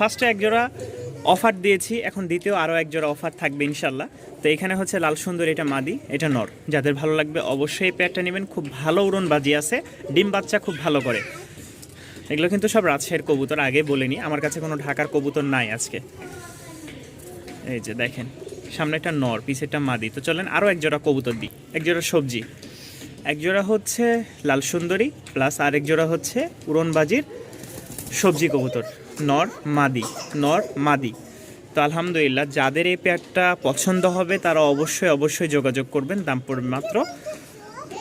ফার্স্টে এক জোড়া অফার দিয়েছি, এখন দ্বিতীয় আরও এক জোড়া অফার থাকবে ইনশাল্লাহ। তো এখানে হচ্ছে লাল সুন্দর, এটা মাদি, এটা নর। যাদের ভালো লাগবে অবশ্যই এই নেবেন, খুব ভালো উড়ন বাজি আছে, ডিম বাচ্চা খুব ভালো করে। এগুলো কিন্তু সব রাজশাহীর কবুতর, আগে বলিনি, আমার কাছে কোনো ঢাকার কবুতর নাই আজকে। এই যে দেখেন, সামনে একটা নর, পিছেরটা মাদি। তো চলেন আরও এক জোড়া কবুতর দিই, এক জোড়া সবজি। এক জোড়া হচ্ছে লাল সুন্দরী প্লাস আরেক জোড়া হচ্ছে উড়নবাজির সবজি কবুতর। নর মাদি নর মাদি। তো আলহামদুলিল্লাহ, যাদের এই পেয়ারটা পছন্দ হবে, তারা অবশ্যই অবশ্যই যোগাযোগ করবেন। দাম পড়বে মাত্র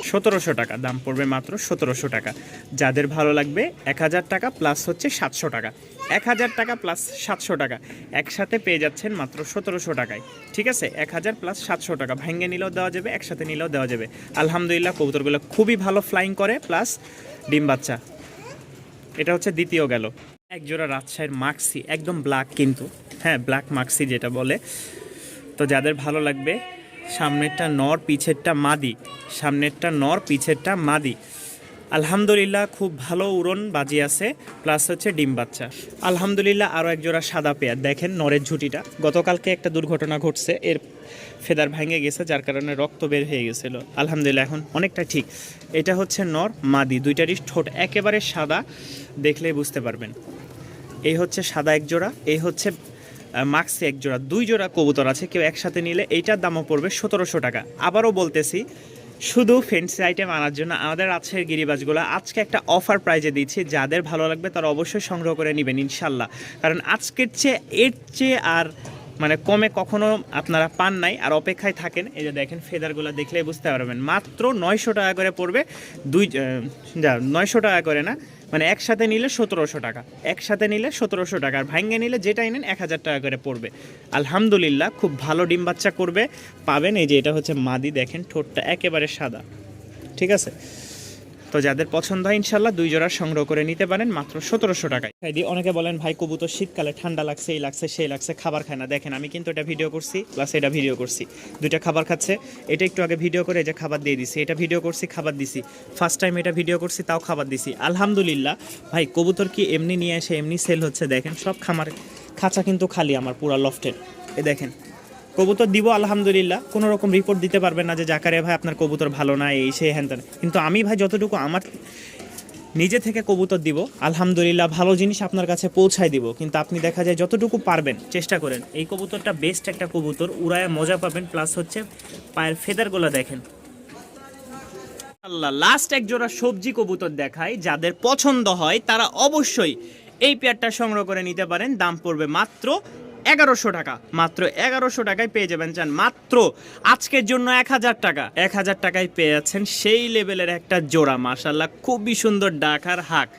সতেরোশো টাকা। দাম পড়বে মাত্র সতেরোশো টাকা। যাদের ভালো লাগবে, এক হাজার টাকা প্লাস হচ্ছে সাতশো টাকা। এক হাজার টাকা প্লাস সাতশো টাকা। একসাথে পেয়ে যাচ্ছেন মাত্র সতেরোশো টাকায়। ঠিক আছে? এক হাজার প্লাস সাতশো টাকা। ভাঙ্গে নিলেও দেওয়া যাবে, একসাথে নিলেও দেওয়া যাবে। আলহামদুলিল্লাহ, কবুতরগুলো খুবই ভালো ফ্লাইং করে প্লাস ডিম বাচ্চা। এটা হচ্ছে দ্বিতীয় গেল। এক জোড়া রাজশাহীর মাক্সি, একদম ব্ল্যাক কিন্তু। হ্যাঁ ব্ল্যাক মাক্সি যেটা বলে। তো যাদের ভালো লাগবে, সামনেরটা নর, পিছেরটা মাদি। সামনেরটা নর, পিছেরটা মাদি। আলহামদুলিল্লাহ, খুব ভালো উড়ন বাজি আছে, প্লাস হচ্ছে ডিম বাচ্চা। আলহামদুলিল্লাহ আরও এক জোড়া সাদা পেয়ার। দেখেন নরের ঝুটিটা। গতকালকে একটা দুর্ঘটনা ঘটছে, এর ফেদার ভেঙে গেছে, যার কারণে রক্ত বের হয়ে গেছিল। আলহামদুলিল্লাহ, এখন অনেকটা ঠিক। এটা হচ্ছে নর মাদি, দুইটারই ঠোঁট একেবারে সাদা, দেখলেই বুঝতে পারবেন। এই হচ্ছে সাদা এক জোড়া এই হচ্ছে মাক্সি এক জোড়া দুই জোড়া কবুতর আছে, কেউ একসাথে নিলে এইটার দামও পড়বে সতেরোশো টাকা। আবারও বলতেছি শুধু ফেন্সি আইটেম আনার জন্য, আমাদের রাজশাহীর গিরিবাজগুলো, আজকে একটা অফার প্রাইজে দিচ্ছি, যাদের ভালো লাগবে তারা অবশ্যই সংগ্রহ করে নেবেন, ইনশাল্লাহ। কারণ আজকের চেয়ে, এর চেয়ে আর মানে কমে কখনো আপনারা পান নাই আর অপেক্ষায় থাকেন, এই যে দেখেন ফেদারগুলো দেখলেই বুঝতে পারবেন। মাত্র নয়শো টাকা করে পড়বে দুই নয়শো টাকা করে না মানে একসাথে নিলে সতেরোশো টাকা, একসাথে নিলে সতেরোশো টাকা, আর ভাঙ্গে নিলে যেটাই নেন এক হাজার টাকা করে পড়বে। আলহামদুলিল্লাহ, খুব ভালো ডিম বাচ্চা করবে, পাবেন, এই যে এটা হচ্ছে মাদি, দেখেন ঠোঁটটা একেবারে সাদা, ঠিক আছে? তো যাদের পছন্দ হয়, ইনশাল্লাহ দুই জোড়া সংগ্রহ করে নিতে পারেন মাত্র সতেরোশো টাকায়। দিয়ে অনেকে বলেন, ভাই, কবুতর শীতকালে ঠান্ডা লাগছে, এই লাগছে, সেই লাগছে, খাবার খায় না। দেখেন, আমি কিন্তু এটা ভিডিও করছি প্লাস এটা ভিডিও করছি। দুইটা খাবার খাচ্ছে, এটা একটু আগে ভিডিও করে যে খাবার দিয়ে দিছি, এটা ভিডিও করছি, খাবার দিছি। ফার্স্ট টাইম এটা ভিডিও করছি, তাও খাবার দিছি। আলহামদুলিল্লাহ, ভাই, কবুতর কি এমনি নিয়ে এসে এমনি সেল হচ্ছে? দেখেন, সব খামার খাঁচা কিন্তু খালি আমার, পুরা লফটের এ দেখেন কবুতর দিব, আলহামদুলিল্লাহ। কোনো রকম রিপোর্ট দিতে পারবেন না যে জাকারে ভাই, আপনার কবুতর ভালো না, এই সে হ্যান। কিন্তু আমি ভাই যতটুকু আমার নিজে থেকে কবুতর দিব, আলহামদুলিল্লাহ ভালো জিনিস আপনার কাছে পৌঁছায় দিব। কিন্তু আপনি দেখা যায় যতটুকু পারবেন, চেষ্টা করেন। এই কবুতরটা বেস্ট একটা কবুতর, উড়ায় মজা পাবেন। প্লাস হচ্ছে পায়ের ফেদারগুলো দেখেন। আল্লাহ লাস্ট এক জোড়া সবজি কবুতর দেখাই যাদের পছন্দ হয়, তারা অবশ্যই এই পেয়ারটা সংগ্রহ করে নিতে পারেন। দাম পড়বে মাত্র এগারোশো টাকা। মাত্র এগারোশো টাকায় পেয়ে যাবেন চান মাত্র আজকের জন্য এক হাজার টাকা। এক হাজার টাকায় পেয়ে যাচ্ছেন সেই লেভেলের একটা জোড়া। মার্শাল্লাহ খুবই সুন্দর ডাকার হাক।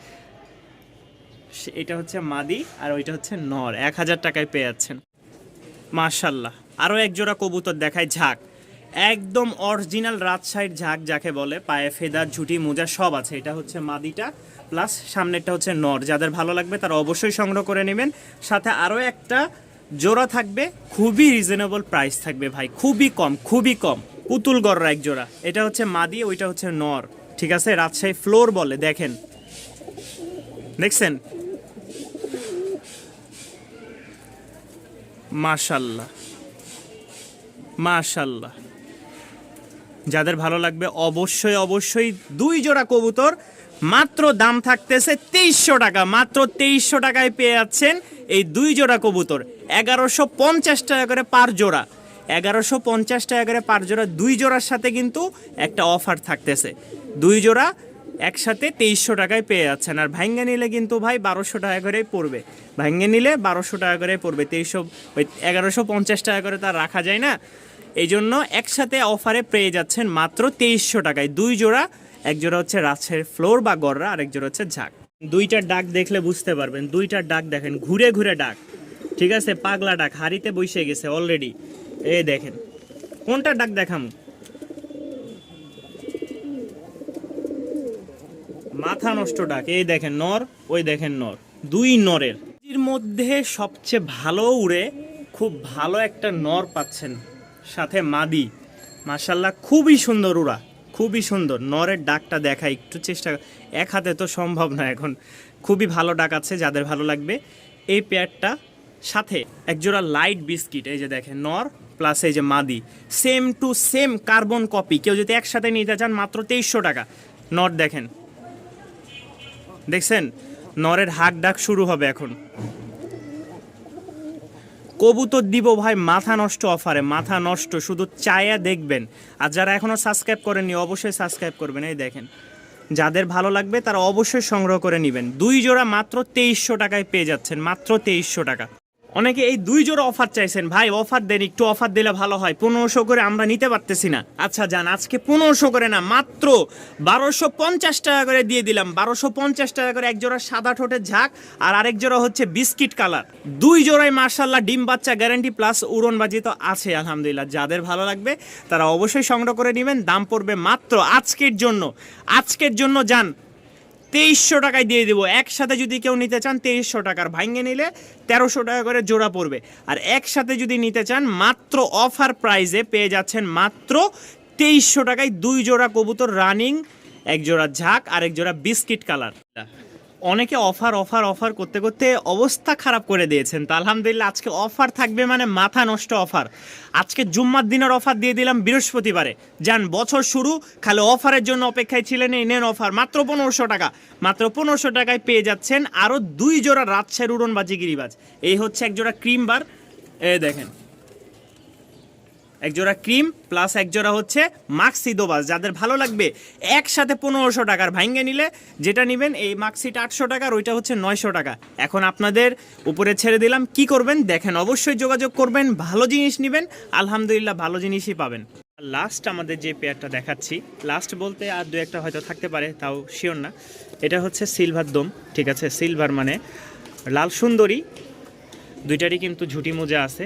এটা হচ্ছে মাদি আর ওইটা হচ্ছে নর। এক হাজার টাকায় পেয়ে যাচ্ছেন। মার্শাল্লাহ আরও এক জোড়া কবুতর দেখায় ঝাঁক। একদম অরিজিনাল রাজশাহীর ঝাঁক যাকে বলে, পায়ে ফেদার ঝুটি, মোজা সব আছে। এটা হচ্ছে মাদিটা প্লাস সামনেরটা হচ্ছে নর। যাদের ভালো লাগবে তারা অবশ্যই সংগ্রহ করে নেবেন। সাথে আরও একটা জোড়া থাকবে, খুবই রিজনেবল প্রাইস থাকবে ভাই, খুবই কম খুবই কম। পুতুল গড়রা এক জোড়া, এটা হচ্ছে মাদি, ওইটা হচ্ছে নর, ঠিক আছে? রাজশাহী ফ্লোর বলে, দেখেন। দেখছেন? মাশাল্লাহ মাশাল্লাহ। যাদের ভালো লাগবে, অবশ্যই অবশ্যই দুই জোড়া কবুতর, মাত্র দাম থাকতেছে তেইশশো টাকা, মাত্র তেইশশো টাকায় পেয়ে যাচ্ছেন এই দুই জোড়া কবুতর, এগারোশো পঞ্চাশ টাকা করে পার জোড়া। এগারোশো পঞ্চাশ টাকা করে পার জোড়া, দুই জোড়ার সাথে কিন্তু একটা অফার থাকতেছে। দুই জোড়া একসাথে তেইশশো টাকায় পেয়ে যাচ্ছেন। আর ভাঙ্গে নিলে কিন্তু ভাই বারোশো টাকা করেই পড়বে। ভাঙ্গে নিলে বারোশো টাকা করে পড়বে। তেইশশো, ওই এগারোশো পঞ্চাশ টাকা করে তার রাখা যায় না। এই জন্য একসাথে অফারে পেয়ে যাচ্ছেন মাত্র তেইশশো টাকায়। দুই জোড়া, এক জোড়া হচ্ছে রাজশাহীর ফ্লোর বা গররা, আরেক জোড়া হচ্ছে ঝাঁক। দুইটার ডাক দেখলে বুঝতে পারবেন। দুইটার ডাক দেখেন, ঘুরে ঘুরে ডাক। ঠিক আছে? পাগলা ডাক, হাড়িতে বসে গেছে অলরেডি এই দেখেন, কোনটা ডাক দেখাম? মাথা নষ্ট ডাক, এই দেখেন নর, ওই দেখেন নর। দুই নরের। এর মধ্যে সবচেয়ে ভালো উড়ে, খুব ভালো একটা নর পাচ্ছেন, সাথে মাদি। মাশাল্লাহ, খুবই সুন্দর উড়া। খুবই সুন্দর। নরের ডাকটা দেখা একটু চেষ্টা এক হাতে তো সম্ভব না এখন। খুবই ভালো ডাক আছে, যাদের ভালো লাগবে। এই পেয়ারটা সাথে একজোড়া লাইট বিস্কিট এই যে দেখেন, নর প্লাস এই যে মাদি। Same to same carbon copy কেউ যদি একসাথে নিতে চান, মাত্র তেইশশো টাকা। নর দেখেন। দেখছেন? নরের হাক ডাক শুরু হবে এখন। কবুতর দিব ভাই, মাথা নষ্ট অফারে, মাথা নষ্ট, শুধু চায়া দেখবেন। আর যারা এখনও সাবস্ক্রাইব করেননি, অবশ্যই সাবস্ক্রাইব করবেন। এই দেখেন, যাদের ভালো লাগবে তারা অবশ্যই সংগ্রহ করে নেবেন। দুই জোড়া মাত্র তেইশশো টাকায় পেয়ে যাচ্ছেন, মাত্র তেইশশো টাকা। অনেকে এই দুই জোড়া অফার চাইছেন, ভাই, অফার দেন, একটু অফার দিলে ভালো হয়, পনেরোশো করে আমরা নিতে পারতেছি না। আচ্ছা যান, আজকে পনেরোশো করে না, মাত্র বারোশো পঞ্চাশ টাকা করে দিয়ে দিলাম। বারোশো পঞ্চাশ টাকা করে এক জোড়া সাদা ঠোঁটের ঝাঁক আর আরেক জোড়া হচ্ছে বিস্কিট কালার। দুই জোড়ায় মার্শাল্লাহ ডিম বাচ্চা গ্যারান্টি প্লাস উড়নবাজি তো আছে, আলহামদুলিল্লাহ। যাদের ভালো লাগবে, তারা অবশ্যই সংগ্রহ করে নেবেন। দাম পড়বে মাত্র আজকের জন্য। আজকের জন্য, যান তেইশশো টাকায় দিয়ে দেবো। একসাথে যদি কেউ নিতে চান তেইশশো টাকার ভাঙ্গে নিলে তেরোশো টাকা করে জোড়া পড়বে। আর একসাথে যদি নিতে চান, মাত্র অফার প্রাইজে পেয়ে যাচ্ছেন মাত্র তেইশশো টাকায় দুই জোড়া কবুতর রানিং, এক জোড়া ঝাঁক আর এক জোড়া বিস্কিট কালার। অনেকে অফার অফার অফার করতে করতে অবস্থা খারাপ করে দিয়েছেন। তো আলহামদুলিল্লাহ আজকে অফার থাকবে মানে মাথা নষ্ট অফার আজকে জুম্মার দিনের অফার দিয়ে দিলাম বৃহস্পতিবারে। যান বছর শুরু, খালি অফারের জন্য অপেক্ষায় ছিলেন এই নেন অফার মাত্র পনেরোশো টাকা। মাত্র পনেরোশো টাকায় পেয়ে যাচ্ছেন আরও দুই জোড়া রাজশাহীর উড়নবাজি গিরিবাজ। এই হচ্ছে এক জোড়া ক্রিম বার এ দেখেন। এক জোড়া ক্রিম প্লাস এক জোড়া হচ্ছে মাক্সি দোবাস যাদের ভালো লাগবে, একসাথে পনেরোশো টাকার ভাঙ্গে নিলে যেটা নেবেন এই মাক্সিটা আটশো টাকার, ওইটা হচ্ছে নয়শো টাকা। এখন আপনাদের উপরে ছেড়ে দিলাম, কি করবেন? দেখেন, অবশ্যই যোগাযোগ করবেন, ভালো জিনিস নেবেন, আলহামদুলিল্লাহ ভালো জিনিসই পাবেন। লাস্ট আমাদের যে পেয়ারটা দেখাচ্ছি লাস্ট বলতে আর দু একটা হয়তো থাকতে পারে, তাও শিওর না। এটা হচ্ছে সিলভার দম ঠিক আছে? সিলভার মানে লাল সুন্দরী, দুইটারই কিন্তু ঝুটি মোজা আছে।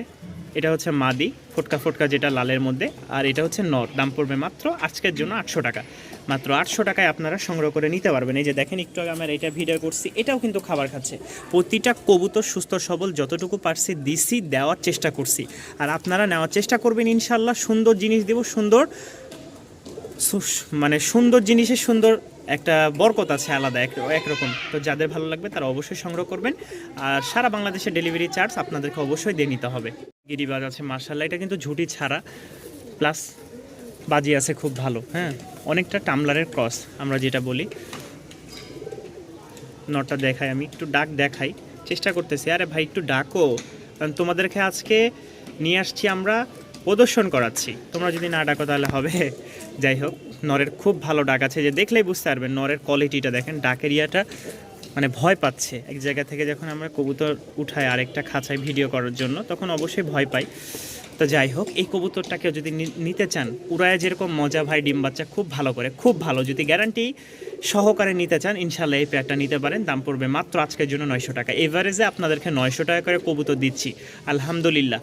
এটা হচ্ছে মাদি, ফোটকা ফোটকা যেটা লালের মধ্যে, আর এটা হচ্ছে নর, দাম পড়বে মাত্র আজকের জন্য আটশো টাকা। মাত্র আটশো টাকায় আপনারা সংগ্রহ করে নিতে পারবেন। এই যে দেখেন, একটু আগে আমার এটা ভিডিও করছি, এটাও কিন্তু খাবার খাচ্ছে। প্রতিটা কবুতর সুস্থ, সবল, যতটুকু পারছি দিছি, দেওয়ার চেষ্টা করছি। আর আপনারা নেওয়ার চেষ্টা করবেন ইনশাল্লাহ সুন্দর জিনিস দেব, সুন্দর মানে সুন্দর জিনিসের সুন্দর একটা বরকত আছে আলাদা, এক, একরকম। তো যাদের ভালো লাগবে তারা অবশ্যই সংগ্রহ করবেন। আর সারা বাংলাদেশে ডেলিভারি চার্জ আপনাদেরকে অবশ্যই দিয়ে নিতে হবে। গিরিবাজ আছে মার্শাল্লাহ এটা কিন্তু ঝুটি ছাড়া। প্লাস বাজি আছে খুব ভালো হ্যাঁ? অনেকটা টামলারের ক্রস আমরা যেটা বলি। নটা দেখাই, আমি একটু ডাক দেখাই, চেষ্টা করতেছি। আরে ভাই, একটু ডাকো, কারণ তোমাদেরকে আজকে নিয়ে আসছি আমরা, প্রদর্শন করাচ্ছি। তোমরা যদি না ডাকো, তাহলে হবে। যাই হোক, নরের খুব ভালো ডাক আছে, যে দেখলেই বুঝতে পারবেন, নরের কোয়ালিটিটা দেখেন, ডাকের ইয়াটা মানে ভয় পাচ্ছে। এক জায়গা থেকে যখন আমরা কবুতর উঠাই আরেকটা খাঁচায় ভিডিও করার জন্য, তখন অবশ্যই ভয় পাই। তো যাই হোক, এই কবুতরটাকেও যদি নিতে চান উড়ায় যেরকম মজা ভাই ডিম বাচ্চা খুব ভালো করে, খুব ভালো। যদি গ্যারান্টি সহকারে নিতে চান ইনশাল্লাহ এই পেয়ারটা নিতে পারেন। দাম পড়বে মাত্র আজকের জন্য নয়শো টাকা। এভারেজে আপনাদেরকে নয়শো টাকা করে কবুতর দিচ্ছি। আলহামদুলিল্লাহ।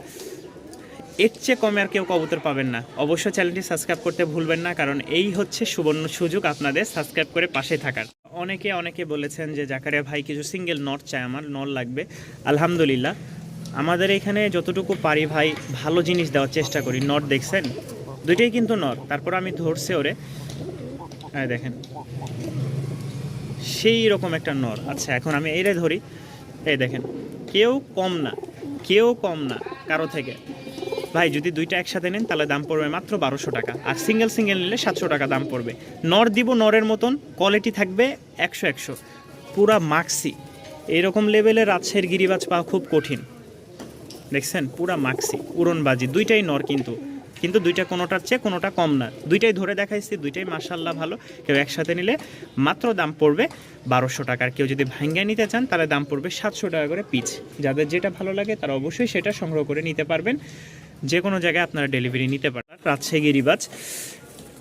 এর চেয়ে কমে আর কেউ কবুতর পাবেন না। অবশ্যই চ্যানেলটি সাবস্ক্রাইব করতে ভুলবেন না, কারণ এই হচ্ছে সুবর্ণ সুযোগ আপনাদের সাবস্ক্রাইব করে পাশে থাকার। অনেকে অনেকে বলেছেন যে জাকারিয়া ভাই কিছু সিঙ্গেল নট চাই আমার নট লাগবে। আলহামদুলিল্লাহ। আমাদের এখানে যতটুকু পারি ভাই, ভালো জিনিস দেওয়ার চেষ্টা করি। নট দেখছেন? দুইটাই কিন্তু নট তারপর আমি ধরছে ওরে। হ্যাঁ দেখেন। সেই রকম একটা নর আচ্ছা এখন আমি এইটাই ধরি। এই দেখেন। কেউ কম না। কেউ কম না। কারও থেকে। ভাই, যদি দুইটা একসাথে নেন, তাহলে দাম পড়বে মাত্র বারোশো টাকা। আর সিঙ্গেল সিঙ্গেল নিলে সাতশো টাকা দাম পড়বে। নর দিব নরের মতন, কোয়ালিটি থাকবে একশো একশো। পুরা মাক্সি। এরকম লেভেলের রাজশাহীর গিরিবাজ পাওয়া খুব কঠিন। দেখছেন? পুরা মাক্সি, উড়নবাজি। দুইটাই নর কিন্তু। কিন্তু দুইটা কোনোটার চেয়ে কোনোটা কম না। দুইটাই ধরে দেখাইছি, দুইটাই মার্শাল্লাহ ভালো। কেউ একসাথে নিলে মাত্র দাম পড়বে বারোশো টাকার কেউ যদি ভাঙ্গা নিতে চান, তাহলে দাম পড়বে সাতশো টাকা করে পিচ। যাদের যেটা ভালো লাগে, তারা অবশ্যই সেটা সংগ্রহ করে নিতে পারবেন। যে কোনো জায়গায় আপনারা ডেলিভারি নিতে পারেন। রাজশাহী গিরিবাজ,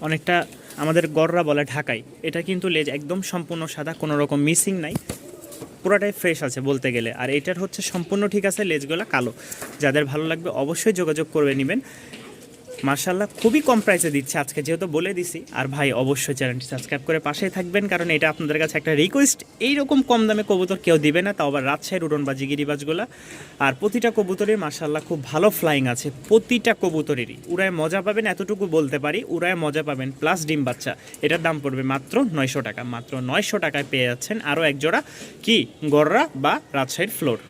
অনেকটা আমাদের গররা বলে ঢাকাই এটা কিন্তু লেজ একদম সম্পূর্ণ সাদা, কোনো রকম মিসিং নাই। পুরোটাই ফ্রেশ আছে বলতে গেলে। আর এটার হচ্ছে সম্পূর্ণ ঠিক আছে লেজগুলো কালো। যাদের ভালো লাগবে অবশ্যই যোগাযোগ করে নেবেন। মার্শাল্লাহ খুবই কম প্রাইসে দিচ্ছে আজকে, যেহেতু বলে দিছি। আর ভাই, অবশ্যই চ্যানেলটি সাবস্ক্রাইব করে পাশেই থাকবেন, কারণ এটা আপনাদের কাছে একটা রিকোয়েস্ট এইরকম কম দামে কবুতর কেউ দিবে না, তাও আবার রাজশাহীর উড়ন বা জিগিরিবাজগুলো আর প্রতিটা কবুতরের মার্শাল্লাহ খুব ভালো ফ্লাইং আছে, প্রতিটা কবুতরেরই। উড়ায় মজা পাবেন, এতটুকু বলতে পারি, উড়ায় মজা পাবেন প্লাস ডিম বাচ্চা। এটার দাম পড়বে মাত্র নয়শো টাকা, মাত্র নয়শো টাকায় পেয়ে যাচ্ছেন আরও এক জোড়া কি, গররা বা রাজশাহীর ফ্লোর